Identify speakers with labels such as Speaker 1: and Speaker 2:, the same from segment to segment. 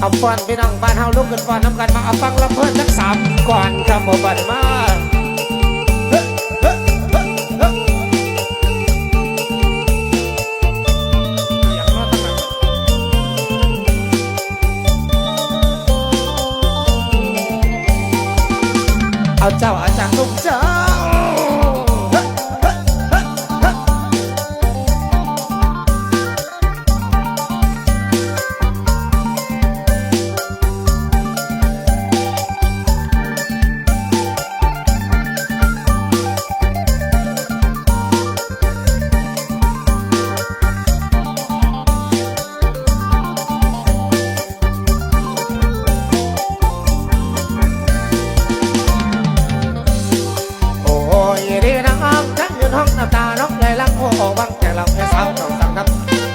Speaker 1: เอาฟอนพี่น้องบ้านเฮาลุกขึ้นฟอนน้ำกันมาเอาฟังลำเพิ่นทั้งสามก่อนครับหมบันมาเอาเจ้าอาจารย์ลุงเจ้า ทั้งยืนห้องน้ำตาน้องเลยลังโอ้บังแต่เราให้สาวต้องสั่งครับ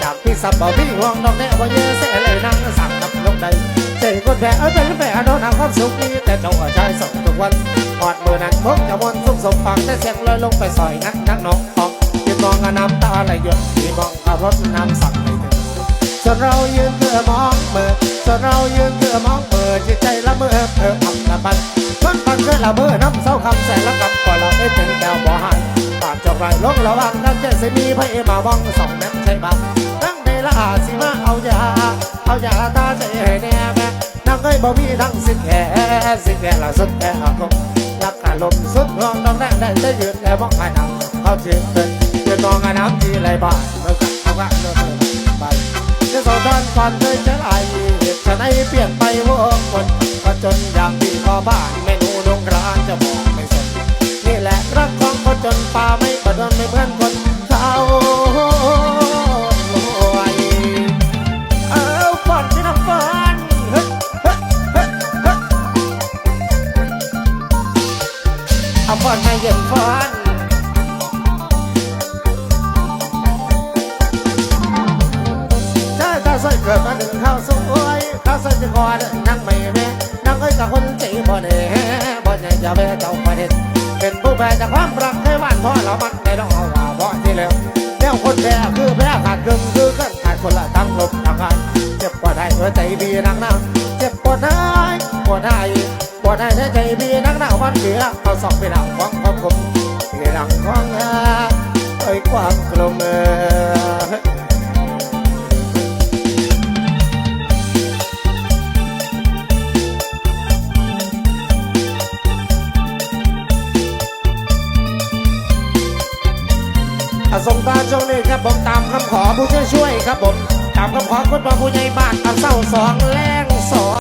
Speaker 1: จากพี่สับบ่พี่ห่วงน้องแน่บ่เยอะเสียเลยนั่งสั่งครับลงใดเจอคนแพ้เอ้ยเป็นแพ้โดนหาความสุขนี้แต่เจ้าใจสองทุกวันปอดมือนั้นพบจะวนสุขสมฟังแต่เสียงลอยลงไปซอยนักนักน้องออกยืนมองน้ำตาไหลหยดยืนมองขับรถน้ำสั่งไม่ถึงส่วนเรายืนเพื่อมองเมื่อส่วนเรายืนเพื่อมองเมื่อจิตใจละเมื่อเพื่ออับละพันมันปันเกิดละเมอน้ำเศร้าคำแสนละกับก่อนเราไม่เป็นแก้วบ่หาย ปากจบไรลงระวังนั่นจะสมีพระเอมาบ้องสองแม่ใช่บ้าตั้งในละอาสิมาเอายาเอายาตาใจให้แน่แม่นั่งเอ้ยบ่มีทั้งสิแค่สิแค่ละสุดแค่อากงรักอารมณ์สุดห่วงต้องแน่ได้ได้ยืนแล้วมองหายหนังเขาเชื่อเป็นยืนมองหาน้ำที่ไหลบ่าเมื่อกันเอาว่าเมื่อไปจะสอนทานฝันเคยจะไหลเหตุฉะไหนเปลี่ยนไปวงคนก็จนอย่างที่พ่อบ้านไม่รู้ดงร้านจะมองไม่สนนี่แหละรัก จนป่าไม่ประดนไม่เพื่อนคนเขาเอาฝันที่น้ำฝันเอาฝันให้เย็นฝันใช่ถ้าใส่เกิดมาหนึ่งข้าวสวยถ้าใส่จะคอดนั่งไม่แม่นั่งเอ้ยกับคนจีบ่เด้บ่ใหญ่จะแม่เจ้าประเด็น เป็นผู้แพ้จากความรักเคยหวานพ่อเรามันได้ต้องเอาว่าเพราะที่แล้วแล้วคนแพ้คือแพ้ขาดกึ่งคือกันขาดคนละทั้งลบทั้งงานเจ็บปวดได้เออใจดีนักหนาเจ็บปวดได้ปวดได้ปวดได้แต่ใจดีนักหนาวันเดียวเอาสองไปหลังของความคมไปหลังของเส่งตารช่วงนี้ครับผมตามคำขอผู้ช่วยช่วยครับผมตามคำขอคุณพ่อผู้ใหญ่บ้านอันเศร้าสองแรงสอง